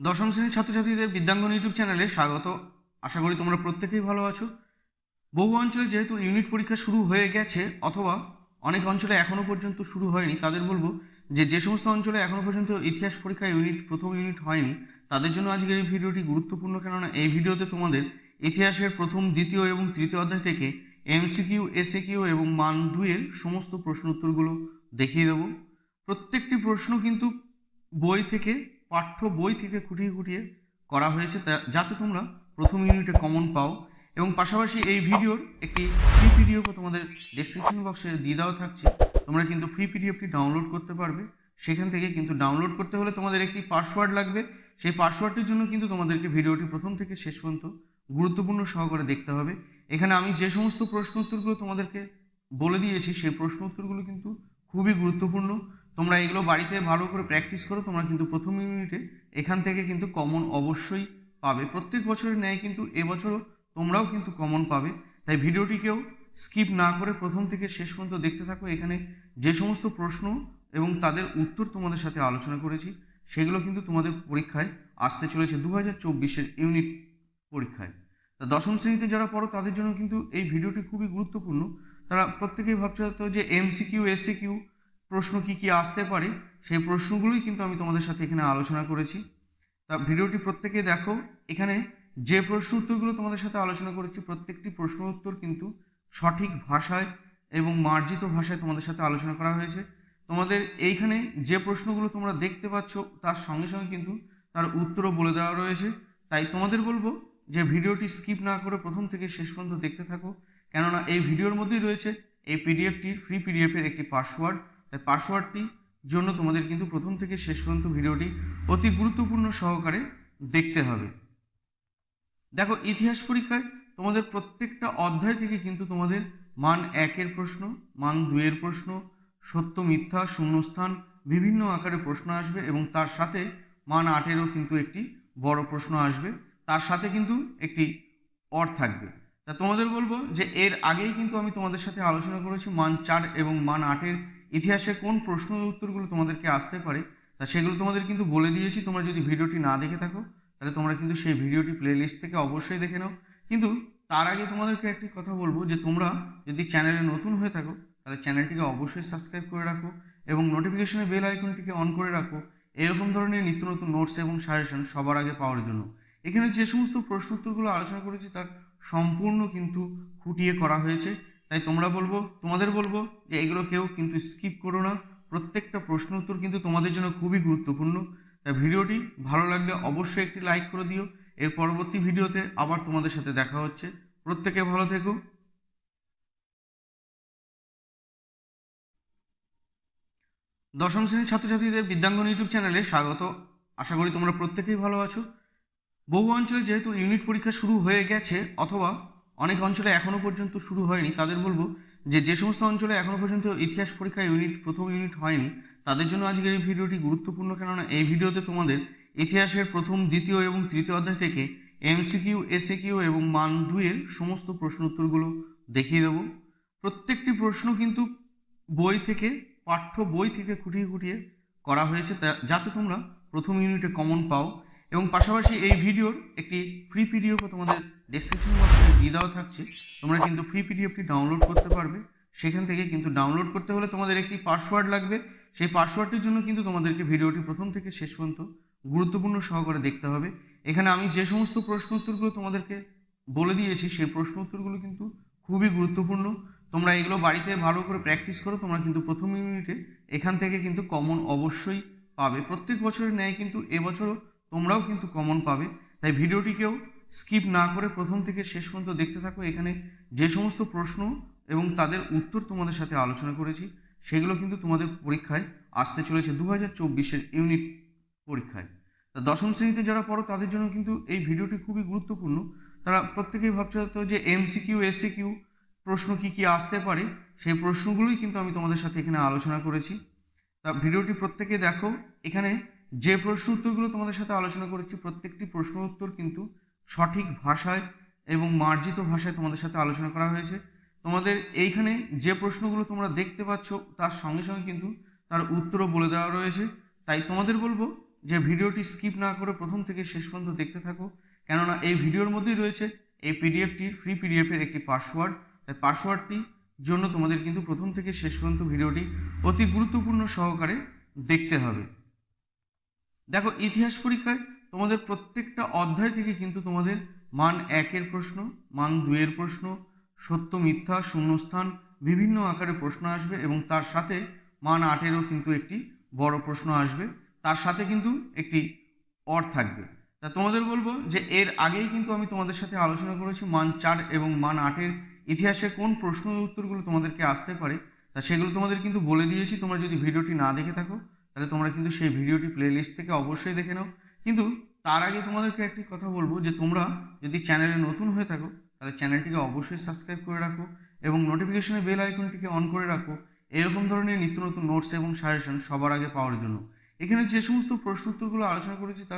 দশম শ্রেণির ছাত্রছাত্রীদের বিদ্যাঙ্গন ইউটিউব চ্যানেলে স্বাগত। আশা করি তোমরা প্রত্যেকেই ভালো আছো। বহু অঞ্চলে যেহেতু ইউনিট পরীক্ষা শুরু হয়ে গেছে, অথবা অনেক অঞ্চলে এখনও পর্যন্ত শুরু হয়নি, তাদের বলব যে যে সমস্ত অঞ্চলে এখনও পর্যন্ত ইতিহাস পরীক্ষা ইউনিট, প্রথম ইউনিট হয়নি, তাদের জন্য আজকের এই ভিডিওটি গুরুত্বপূর্ণ, কেননা এই ভিডিওতে তোমাদের ইতিহাসের প্রথম, দ্বিতীয় এবং তৃতীয় অধ্যায় থেকে এমসিকিউ, এসএকিউ এবং মান দুইয়ের সমস্ত প্রশ্ন উত্তরগুলো দেখিয়ে দেবো। প্রত্যেকটি প্রশ্ন কিন্তু বই থেকে পাঠ্য বই থেকে খুঁটিয়ে খুঁটিয়ে করা হয়েছে যাতে তোমরা প্রথম ইউনিটে কমন পাও। এবং পাশাপাশি এই ভিডিওর একটি ফ্রি পিডিএফও তোমাদের ডেসক্রিপশন বক্সে দিয়ে দেওয়া থাকছে। তোমরা কিন্তু ফ্রি পিডিএফটি ডাউনলোড করতে পারবে। সেখান থেকে কিন্তু ডাউনলোড করতে হলে তোমাদের একটি পাসওয়ার্ড লাগবে। সেই পাসওয়ার্ডটির জন্য কিন্তু তোমাদেরকে ভিডিওটি প্রথম থেকে শেষ পর্যন্ত গুরুত্বপূর্ণ সহকারে দেখতে হবে। এখানে আমি যে সমস্ত প্রশ্ন উত্তরগুলো তোমাদেরকে বলে দিয়েছি, সেই প্রশ্ন উত্তরগুলো কিন্তু খুবই গুরুত্বপূর্ণ। তোমরা এগুলো বাড়িতে ভালো করে প্র্যাকটিস করো, তোমরা কিন্তু প্রথম ইউনিটে এখান থেকে কিন্তু কমন অবশ্যই পাবে। প্রত্যেক বছরের ন্যায় কিন্তু এবছরও তোমরাও কিন্তু কমন পাবে। তাই ভিডিওটিকেও স্কিপ না করে প্রথম থেকে শেষ পর্যন্ত দেখতে থাকো। এখানে যে সমস্ত প্রশ্ন এবং তাদের উত্তর তোমাদের সাথে আলোচনা করেছি, সেগুলো কিন্তু তোমাদের পরীক্ষায় আসতে চলেছে দু হাজার চব্বিশের ইউনিট পরীক্ষায়। তা দশম শ্রেণীতে যারা পড়ো, তাদের জন্য কিন্তু এই ভিডিওটি খুবই গুরুত্বপূর্ণ। তারা প্রত্যেকেই ভাবছে হয়তো যে এমসিকিউ এসিকিউ প্রশ্ন কি কি আসতে পারে, সেই প্রশ্নগুলোই কিন্তু আমি তোমাদের সাথে এখানে আলোচনা করেছি। তা ভিডিওটি প্রত্যেকে দেখো, এখানে যে প্রশ্ন উত্তরগুলো তোমাদের সাথে আলোচনা করেছি, প্রত্যেকটি প্রশ্ন উত্তর কিন্তু সঠিক ভাষায় এবং মার্জিত ভাষায় তোমাদের সাথে আলোচনা করা হয়েছে। তোমাদের এইখানে যে প্রশ্নগুলো তোমরা দেখতে পাচ্ছ, তার সঙ্গে সঙ্গে কিন্তু তার উত্তরও বলে দেওয়া রয়েছে। তাই তোমাদের বলব যে ভিডিওটি স্কিপ না করে প্রথম থেকে শেষ পর্যন্ত দেখতে থাকো, কেননা এই ভিডিওর মধ্যেই রয়েছে এই পিডিএফটির, ফ্রি পিডিএফের একটি পাসওয়ার্ড। তাই পাসওয়ার্ডটি জন্য তোমাদের কিন্তু প্রথম থেকে শেষ পর্যন্ত ভিডিওটি অতি গুরুত্বপূর্ণ সহকারে দেখতে হবে। দেখো, ইতিহাস পরীক্ষায় তোমাদের প্রত্যেকটা অধ্যায় থেকে কিন্তু তোমাদের মান একের প্রশ্ন, মান দুইয়ের প্রশ্ন, সত্য, মিথ্যা, শূন্যস্থান বিভিন্ন আকারে প্রশ্ন আসবে এবং তার সাথে মান আটেরও কিন্তু একটি বড় প্রশ্ন আসবে। তার সাথে কিন্তু একটি অর থাকবে। তা তোমাদের বলব যে এর আগেই কিন্তু আমি তোমাদের সাথে আলোচনা করেছি মান চার এবং মান আটের ইতিহাসে কোন প্রশ্ন উত্তরগুলো তোমাদেরকে আসতে পারে, তা সেগুলো তোমাদের কিন্তু বলে দিয়েছি। তোমরা যদি ভিডিওটি না দেখে থাকো, তাহলে তোমরা কিন্তু সেই ভিডিওটি প্লেলিস্ট থেকে অবশ্যই দেখে নাও। কিন্তু তার আগে তোমাদেরকে একটি কথা বলব, যে তোমরা যদি চ্যানেলে নতুন হয়ে থাকো, তাহলে চ্যানেলটিকে অবশ্যই সাবস্ক্রাইব করে রাখো এবং নোটিফিকেশনে বেল আইকনটিকে অন করে রাখো। এরকম ধরনের নিত্য নতুন নোটস এবং সাজেশন সবার আগে পাওয়ার জন্য। এখানে যে সমস্ত প্রশ্ন উত্তরগুলো আলোচনা করেছি, তার সম্পূর্ণ কিন্তু খুঁটিয়ে করা হয়েছে। তাই তোমরা বলব, তোমাদের বলব যে এগুলো কেউ কিন্তু স্কিপ করো না। প্রত্যেকটা প্রশ্ন উত্তর কিন্তু তোমাদের জন্য খুবই গুরুত্বপূর্ণ। তাই ভিডিওটি ভালো লাগলে অবশ্যই একটি লাইক করে দিও। এর পরবর্তী ভিডিওতে আবার তোমাদের সাথে দেখা হচ্ছে। প্রত্যেকে ভালো থেকো। দশম শ্রেণির ছাত্রছাত্রীদের বিদ্যাঙ্গন ইউটিউব চ্যানেলে স্বাগত। আশা করি তোমরা প্রত্যেকেই ভালো আছো। বহু অঞ্চলে যেহেতু ইউনিট পরীক্ষা শুরু হয়ে গেছে, অথবা অনেক অঞ্চলে এখনও পর্যন্ত শুরু হয়নি। তাদের বলব যে যে সমস্ত অঞ্চলে এখনও পর্যন্ত ইতিহাস পরীক্ষা ইউনিট প্রথম ইউনিট হয়নি, তাদের জন্য আজকের এই ভিডিওটি গুরুত্বপূর্ণ, কেননা এই ভিডিওতে তোমাদের ইতিহাসের প্রথম, দ্বিতীয় এবং তৃতীয় অধ্যায় থেকে এমসিকিউ এসএকিউ এবং মান দুইয়ের সমস্ত প্রশ্ন উত্তরগুলো দেখিয়ে দেবো। প্রত্যেকটি প্রশ্ন কিন্তু বই থেকে, পাঠ্য বই থেকে খুঁটিয়ে খুঁটিয়ে করা হয়েছে যাতে তোমরা প্রথম ইউনিটে কমন পাও। এবং পাশাপাশি এই ভিডিওর একটি ফ্রি পিডিএফও তোমাদের ডেসক্রিপশন বক্সে দিয়ে দেওয়া থাকছে। তোমরা কিন্তু ফ্রি পিডিএফটি ডাউনলোড করতে পারবে। সেখান থেকে কিন্তু ডাউনলোড করতে হলে তোমাদের একটি পাসওয়ার্ড লাগবে। সেই পাসওয়ার্ডটির জন্য কিন্তু তোমাদেরকে ভিডিওটি প্রথম থেকে শেষ পর্যন্ত গুরুত্বপূর্ণ সহকারে দেখতে হবে। এখানে আমি যে সমস্ত প্রশ্ন উত্তরগুলো তোমাদেরকে বলে দিয়েছি, সেই প্রশ্ন উত্তরগুলো কিন্তু খুবই গুরুত্বপূর্ণ। তোমরা এগুলো বাড়িতে ভালো করে প্র্যাকটিস করো, তোমরা কিন্তু প্রথম ইউনিটে এখান থেকে কিন্তু কমন অবশ্যই পাবে। প্রত্যেক বছরের ন্যায় কিন্তু এবছরও তোমরাও কিন্তু কমন পাবে। তাই ভিডিওটিকেও স্কিপ না করে প্রথম থেকে শেষ পর্যন্ত দেখতে থাকো। এখানে যে সমস্ত প্রশ্ন এবং তাদের উত্তর তোমাদের সাথে আলোচনা করেছি, সেগুলো কিন্তু তোমাদের পরীক্ষায় আসতে চলেছে দু হাজার চব্বিশের ইউনিট পরীক্ষায়। তা দশম শ্রেণীতে যারা পড়ো, তাদের জন্য কিন্তু এই ভিডিওটি খুবই গুরুত্বপূর্ণ। তারা প্রত্যেকেই ভাবছে হয়তো যে এমসিকিউ এসিকিউ প্রশ্ন কি কি আসতে পারে, সেই প্রশ্নগুলোই কিন্তু আমি তোমাদের সাথে এখানে আলোচনা করেছি। তা ভিডিওটি প্রত্যেকে দেখো। এখানে যে প্রশ্ন উত্তরগুলো তোমাদের সাথে আলোচনা করেছি, প্রত্যেকটি প্রশ্ন উত্তর কিন্তু সঠিক ভাষায় এবং মার্জিত ভাষায় তোমাদের সাথে আলোচনা করা হয়েছে। তোমাদের এইখানে যে প্রশ্নগুলো তোমরা দেখতে পাচ্ছ, তার সঙ্গে সঙ্গে কিন্তু তার উত্তরও বলে দেওয়া রয়েছে। তাই তোমাদের বলব যে ভিডিওটি স্কিপ না করে প্রথম থেকে শেষ পর্যন্ত দেখতে থাকো। কেননা এই ভিডিওর মধ্যেই রয়েছে এই পিডিএফটির ফ্রি পিডিএফের একটি পাসওয়ার্ড। তাই পাসওয়ার্ডটি জন্য তোমাদের কিন্তু প্রথম থেকে শেষ পর্যন্ত ভিডিওটি অতি গুরুত্বপূর্ণ সহকারে দেখতে হবে। দেখো, ইতিহাস পরীক্ষায় তোমাদের প্রত্যেকটা অধ্যায় থেকে কিন্তু তোমাদের মান একের প্রশ্ন, মান দুইয়ের প্রশ্ন, সত্য, মিথ্যা, শূন্যস্থান বিভিন্ন আকারে প্রশ্ন আসবে এবং তার সাথে মান আটেরও কিন্তু একটি বড় প্রশ্ন আসবে। তার সাথে কিন্তু একটি অর থাকবে। তা তোমাদের বলব যে এর আগেই কিন্তু আমি তোমাদের সাথে আলোচনা করেছি মান চার এবং মান আটের ইতিহাসে কোন প্রশ্ন উত্তরগুলো তোমাদেরকে আসতে পারে। তা সেগুলো তোমাদের কিন্তু বলে দিয়েছি। তোমরা যদি ভিডিওটি না দেখে থাকো তাহলে তোমরা কিন্তু সেই ভিডিওটি প্লেলিস্ট থেকে অবশ্যই দেখে নাও। কিন্তু তার আগে তোমাদেরকে একটি কথা বলব যে তোমরা যদি চ্যানেলে নতুন হয়ে থাকো, তাহলে চ্যানেলটিকে অবশ্যই সাবস্ক্রাইব করে রাখো এবং নোটিফিকেশনে বেল আইকনটিকে অন করে রাখো। এরকম ধরনের নিত্য নতুন নোটস এবং সাজেশন সবার আগে পাওয়ার জন্য। এখানে যে সমস্ত প্রশ্ন উত্তরগুলো আলোচনা করেছি তা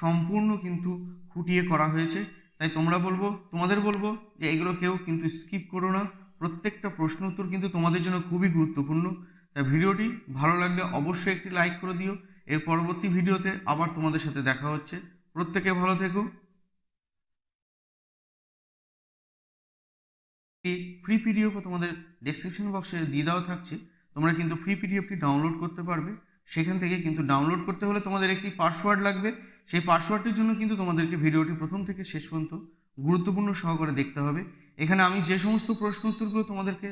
সম্পূর্ণ কিন্তু খুঁটিয়ে করা হয়েছে। তাই তোমরা বলব, তোমাদের বলব যে এগুলো কেউ কিন্তু স্কিপ করো না। প্রত্যেকটা প্রশ্ন উত্তর কিন্তু তোমাদের জন্য খুবই গুরুত্বপূর্ণ। তাই ভিডিওটি ভালো লাগলে অবশ্যই একটি লাইক করে দিও। এর পরবর্তী ভিডিওতে আবার তোমাদের সাথে দেখা হচ্ছে। প্রত্যেকে ভালো থেকো। ফ্রি পিডিএফও তোমাদের ডেসক্রিপশন বক্সে দিয়ে দেওয়া থাকছে। তোমরা কিন্তু ফ্রি পিডিএফটি ডাউনলোড করতে পারবে। সেখান থেকে কিন্তু ডাউনলোড করতে হলে তোমাদের একটি পাসওয়ার্ড লাগবে। সেই পাসওয়ার্ডটির জন্য কিন্তু তোমাদেরকে ভিডিওটি প্রথম থেকে শেষ পর্যন্ত গুরুত্বপূর্ণ সহকারে দেখতে হবে। এখানে আমি যে সমস্ত প্রশ্ন উত্তরগুলো তোমাদেরকে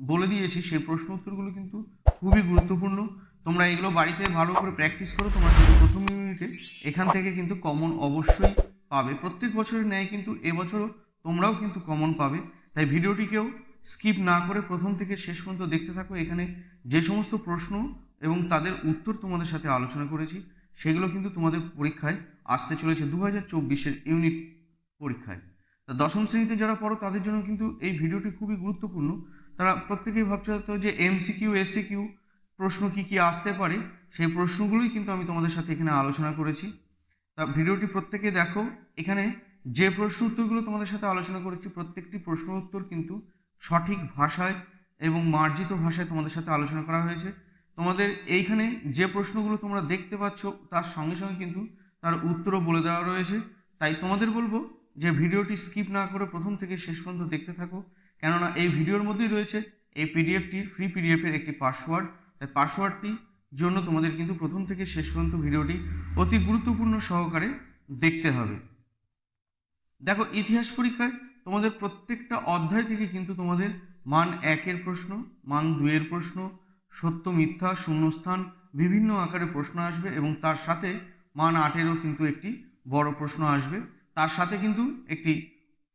বলে দিয়েছি, সেই প্রশ্ন উত্তরগুলো কিন্তু খুবই গুরুত্বপূর্ণ। তোমরা এগুলো বাড়িতে ভালো করে প্র্যাকটিস করো, তোমরা কিন্তু প্রথম ইউনিটে এখান থেকে কিন্তু কমন অবশ্যই পাবে। প্রত্যেক বছরের ন্যায় কিন্তু এবছরও তোমরাও কিন্তু কমন পাবে। তাই ভিডিওটিকেও স্কিপ না করে প্রথম থেকে শেষ পর্যন্ত দেখতে থাকো। এখানে যে সমস্ত প্রশ্ন এবং তাদের উত্তর তোমাদের সাথে আলোচনা করেছি, সেগুলো কিন্তু তোমাদের পরীক্ষায় আসতে চলেছে দু হাজার চব্বিশের ইউনিট পরীক্ষায়। তা দশম শ্রেণীতে যারা পড়ো, তাদের জন্য কিন্তু এই ভিডিওটি খুবই গুরুত্বপূর্ণ। তারা প্রত্যেকেই ভাবছে হয়তো যে এমসিকিউ এসিকিউ প্রশ্ন কি কি আসতে পারে? সেই প্রশ্নগুলোই কিন্তু আমি তোমাদের সাথে এখানে আলোচনা করেছি। তা ভিডিওটি প্রত্যেকে দেখো। এখানে যে প্রশ্ন উত্তরগুলো তোমাদের সাথে আলোচনা করেছি, প্রত্যেকটি প্রশ্ন উত্তর কিন্তু সঠিক ভাষায় এবং মার্জিত ভাষায় তোমাদের সাথে আলোচনা করা হয়েছে। তোমাদের এইখানে যে প্রশ্নগুলো তোমরা দেখতে পাচ্ছ, তার সঙ্গে সঙ্গে কিন্তু তার উত্তরও বলে দেওয়া রয়েছে। তাই তোমাদের বলব যে ভিডিওটি স্কিপ না করে প্রথম থেকে শেষ পর্যন্ত দেখতে থাকো। কেননা এই ভিডিওর মধ্যেই রয়েছে এই পিডিএফটির ফ্রি পিডিএফের একটি পাসওয়ার্ড তাই পাসওয়ার্ডটি জন্য তোমাদের কিন্তু প্রথম থেকে শেষ পর্যন্ত ভিডিওটি অতি গুরুত্বপূর্ণ সহকারে দেখতে হবে। দেখো, ইতিহাস পরীক্ষায় তোমাদের প্রত্যেকটা অধ্যায় থেকে কিন্তু তোমাদের মান একের প্রশ্ন, মান দুইয়ের প্রশ্ন, সত্য, মিথ্যা, শূন্যস্থান বিভিন্ন আকারে প্রশ্ন আসবে এবং তার সাথে মান আটেরও কিন্তু একটি বড় প্রশ্ন আসবে। তার সাথে কিন্তু একটি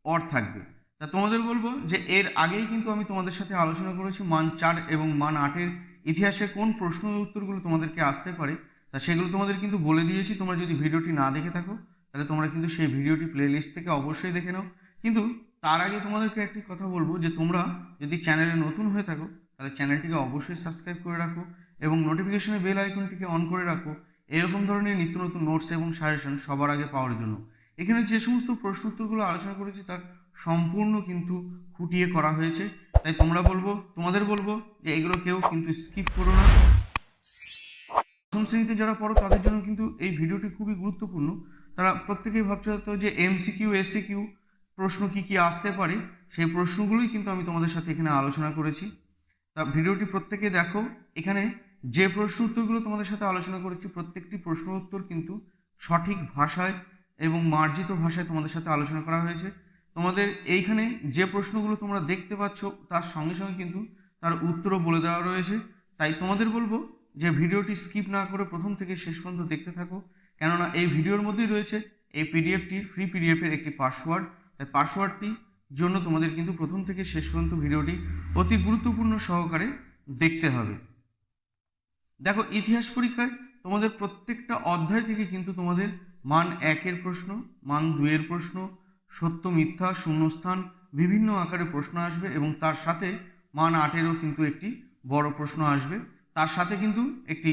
অর থাকবে। তা তোমাদের বলব যে এর আগেই কিন্তু আমি তোমাদের সাথে আলোচনা করেছি মান চার এবং মান আটের ইতিহাসে কোন প্রশ্ন উত্তরগুলো তোমাদেরকে আসতে পারে। তা সেগুলো তোমাদের কিন্তু বলে দিয়েছি, তোমরা যদি ভিডিওটি না দেখে থাকো, তাহলে তোমরা কিন্তু সেই ভিডিওটি প্লেলিস্ট থেকে অবশ্যই দেখে নাও। কিন্তু তার আগে তোমাদেরকে একটি কথা বলব যে তোমরা যদি চ্যানেলে নতুন হয়ে থাকো, তাহলে চ্যানেলটিকে অবশ্যই সাবস্ক্রাইব করে রাখো এবং নোটিফিকেশনে বেল আইকনটিকে অন করে রাখো। এরকম ধরনের নিত্য নতুন নোটস এবং সাজেশন সবার আগে পাওয়ার জন্য। এখানে যে সমস্ত প্রশ্ন উত্তরগুলো আলোচনা করেছি তা সম্পূর্ণ কিন্তু খুঁটিয়ে করা হয়েছে। তাই তোমরা বলব, তোমাদের বলব যে এগুলো কেউ কিন্তু স্কিপ করো না। প্রথম শ্রেণীতে যারা পড়ো, তাদের জন্য কিন্তু এই ভিডিওটি খুবই গুরুত্বপূর্ণ। তারা প্রত্যেকেই ভাবছে হয়তো যে এমসিকিউ এসিকিউ প্রশ্ন কী কী আসতে পারে? সেই প্রশ্নগুলোই কিন্তু আমি তোমাদের সাথে এখানে আলোচনা করেছি। তা ভিডিওটি প্রত্যেকে দেখো। এখানে যে প্রশ্ন উত্তরগুলো তোমাদের সাথে আলোচনা করেছি, প্রত্যেকটি প্রশ্ন উত্তর কিন্তু সঠিক ভাষায় এবং মার্জিত ভাষায় তোমাদের সাথে আলোচনা করা হয়েছে। তোমাদের এইখানে যে প্রশ্নগুলো তোমরা দেখতে পাচ্ছ, তার সঙ্গে সঙ্গে কিন্তু তার উত্তরও বলে দেওয়া রয়েছে। তাই তোমাদের বলব যে ভিডিওটি স্কিপ না করে প্রথম থেকে শেষ পর্যন্ত দেখতে থাকো। কেননা এই ভিডিওর মধ্যেই রয়েছে এই পিডিএফটির ফ্রি পিডিএফের একটি পাসওয়ার্ড। তাই পাসওয়ার্ডটি জন্য তোমাদের কিন্তু প্রথম থেকে শেষ পর্যন্ত ভিডিওটি অতি গুরুত্বপূর্ণ সহকারে দেখতে হবে। দেখো, ইতিহাস পরীক্ষায় তোমাদের প্রত্যেকটা অধ্যায় থেকে কিন্তু তোমাদের মান একের প্রশ্ন, মান দুইয়ের প্রশ্ন সত্য, মিথ্যা, শূন্যস্থান বিভিন্ন আকারে প্রশ্ন আসবে এবং তার সাথে মান আটেরও কিন্তু একটি বড় প্রশ্ন আসবে। তার সাথে কিন্তু একটি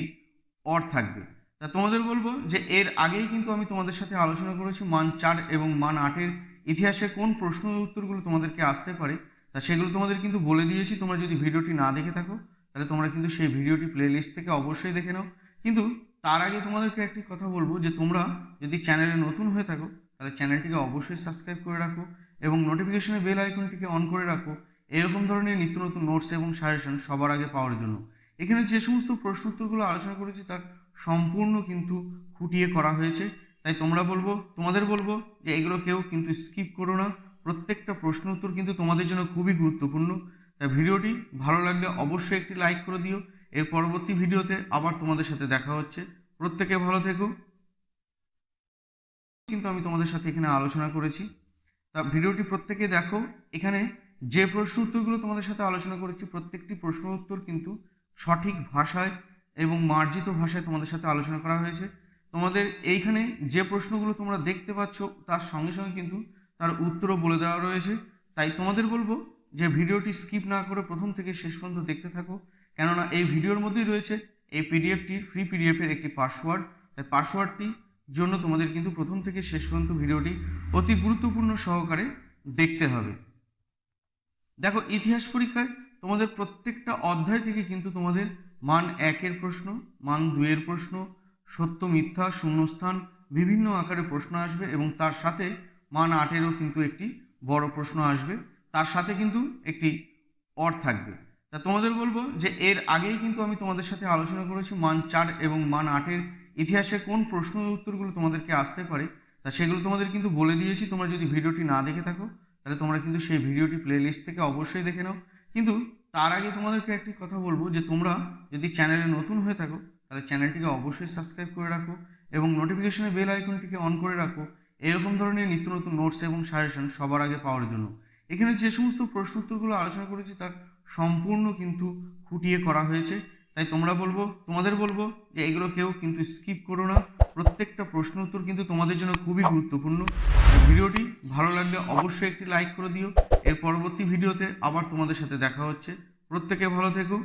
অর থাকবে। তা তোমাদের বলব যে এর আগেই কিন্তু আমি তোমাদের সাথে আলোচনা করেছি মান চার এবং মান আটের ইতিহাসে কোন প্রশ্ন উত্তরগুলো তোমাদেরকে আসতে পারে। তা সেগুলো তোমাদের কিন্তু বলে দিয়েছি। তোমরা যদি ভিডিওটি না দেখে থাকো, তাহলে তোমরা কিন্তু সেই ভিডিওটি প্লেলিস্ট থেকে অবশ্যই দেখে নাও। কিন্তু তার আগে তোমাদেরকে একটি কথা বলব যে তোমরা যদি চ্যানেলে নতুন হয়ে থাকো তাহলে চ্যানেলটিকে অবশ্যই সাবস্ক্রাইব করে রাখো এবং নোটিফিকেশনে বেল আইকনটিকে অন করে রাখো। এরকম ধরনের নিত্য নতুন নোটস এবং সাজেশন সবার আগে পাওয়ার জন্য। এখানে যে সমস্ত প্রশ্ন উত্তরগুলো আলোচনা করেছি, তার সম্পূর্ণ কিন্তু খুঁটিয়ে করা হয়েছে। তাই তোমরা বলব, তোমাদের বলব যে এগুলো কেউ কিন্তু স্কিপ করো না। প্রত্যেকটা প্রশ্ন উত্তর কিন্তু তোমাদের জন্য খুবই গুরুত্বপূর্ণ। তাই ভিডিওটি ভালো লাগলে অবশ্যই একটি লাইক করে দিও। এর পরবর্তী ভিডিওতে আবার তোমাদের সাথে দেখা হচ্ছে। প্রত্যেকে ভালো থেকো। কিন্তু আমি তোমাদের সাথে এখানে আলোচনা করেছি। তা ভিডিওটি প্রত্যেকে দেখো। এখানে যে প্রশ্ন উত্তরগুলো তোমাদের সাথে আলোচনা করেছি, প্রত্যেকটি প্রশ্ন উত্তর কিন্তু সঠিক ভাষায় এবং মার্জিত ভাষায় তোমাদের সাথে আলোচনা করা হয়েছে। তোমাদের এইখানে যে প্রশ্নগুলো তোমরা দেখতে পাচ্ছ, তার সঙ্গে সঙ্গে কিন্তু তার উত্তরও বলে দেওয়া রয়েছে। তাই তোমাদের বলব যে ভিডিওটি স্কিপ না করে প্রথম থেকে শেষ পর্যন্ত দেখতে থাকো। কেননা এই ভিডিওর মধ্যেই রয়েছে এই পিডিএফটির, ফ্রি পিডিএফের একটি পাসওয়ার্ড। তাই পাসওয়ার্ডটি জন্য তোমাদের কিন্তু প্রথম থেকে শেষ পর্যন্ত ভিডিওটি অতি গুরুত্বপূর্ণ সহকারে দেখতে হবে। দেখো, ইতিহাস পরীক্ষায় তোমাদের প্রত্যেকটা অধ্যায় থেকে কিন্তু তোমাদের মান একের প্রশ্ন, মান দুইয়ের প্রশ্ন, সত্য, মিথ্যা, শূন্যস্থান বিভিন্ন আকারে প্রশ্ন আসবে এবং তার সাথে মান আটেরও কিন্তু একটি বড় প্রশ্ন আসবে। তার সাথে কিন্তু একটি অর থাকবে। তা তোমাদের বলব যে এর আগেই কিন্তু আমি তোমাদের সাথে আলোচনা করেছি মান চার এবং মান আটের ইতিহাসে কোন প্রশ্ন উত্তরগুলো তোমাদেরকে আসতে পারে, তা সেগুলো তোমাদের কিন্তু বলে দিয়েছি। তোমরা যদি ভিডিওটি না দেখে থাকো, তাহলে তোমরা কিন্তু সেই ভিডিওটি প্লেলিস্ট থেকে অবশ্যই দেখে নাও। কিন্তু তার আগে তোমাদেরকে একটি কথা বলব, যে তোমরা যদি চ্যানেলে নতুন হয়ে থাকো, তাহলে চ্যানেলটিকে অবশ্যই সাবস্ক্রাইব করে রাখো এবং নোটিফিকেশনে বেল আইকনটিকে অন করে রাখো। এরকম ধরনের নিত্য নতুন নোটস এবং সাজেশন সবার আগে পাওয়ার জন্য। এখানে যে সমস্ত প্রশ্ন উত্তরগুলো আলোচনা করেছি, তার সম্পূর্ণ কিন্তু খুঁটিয়ে করা হয়েছে। তাই তোমরা বলব, তোমাদের বলব যে এগুলো কেউ কিন্তু স্কিপ করো না। প্রত্যেকটা প্রশ্ন উত্তর কিন্তু তোমাদের জন্য খুবই গুরুত্বপূর্ণ। ভিডিওটি ভালো লাগলে অবশ্যই একটি লাইক করে দিও। এর পরবর্তী ভিডিওতে আবার তোমাদের সাথে দেখা হচ্ছে। প্রত্যেকে ভালো থেকো।